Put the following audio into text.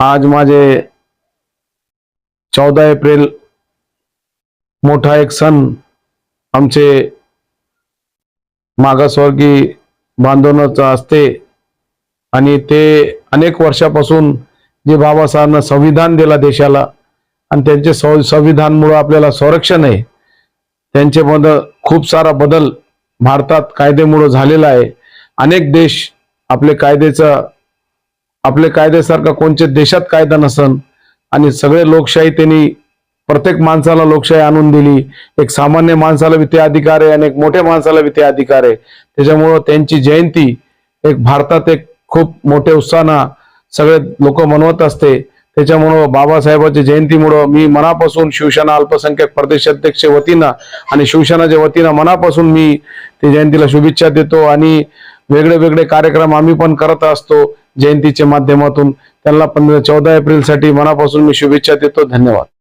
आज माझे चौदा एप्रिल मोठा एक सण आमचे मागासवर्गीय बांधवनाचा असते. आणि ते अनेक वर्षापासून जे बाबासाहेबांना संविधान दिला देशाला आणि त्यांचे सं संविधानमुळं आपल्याला संरक्षण आहे. त्यांचे बदल खूप सारा बदल भारतात कायद्यामुळं झालेला आहे. अनेक देश आपले कायद्याचं आपले कायद्यासारखा कोणत्या देशात कायदा नसन आणि सगळे लोकशाही त्यांनी प्रत्येक माणसाला लोकशाही आणून दिली. एक सामान्य माणसाला बी ते अधिकार आहे आणि एक मोठ्या माणसाला बी ते अधिकार आहे. त्याच्यामुळं त्यांची जयंती एक भारतात एक खूप मोठ्या उत्साहानं सगळे लोक मनवत असते. त्याच्यामुळं बाबासाहेबांच्या जयंतीमुळं मी मनापासून शिवसेना अल्पसंख्याक प्रदेशाध्यक्ष वतीनं आणि शिवसेनाच्या वतीनं मनापासून मी ते जयंतीला शुभेच्छा देतो आणि वेगळे वेगळे कार्यक्रम आम्ही पण करत असतो. जयंतीच्या माध्यमातून. त्यांना पण चौदा एप्रिलसाठी मनापासून मी शुभेच्छा देतो. धन्यवाद.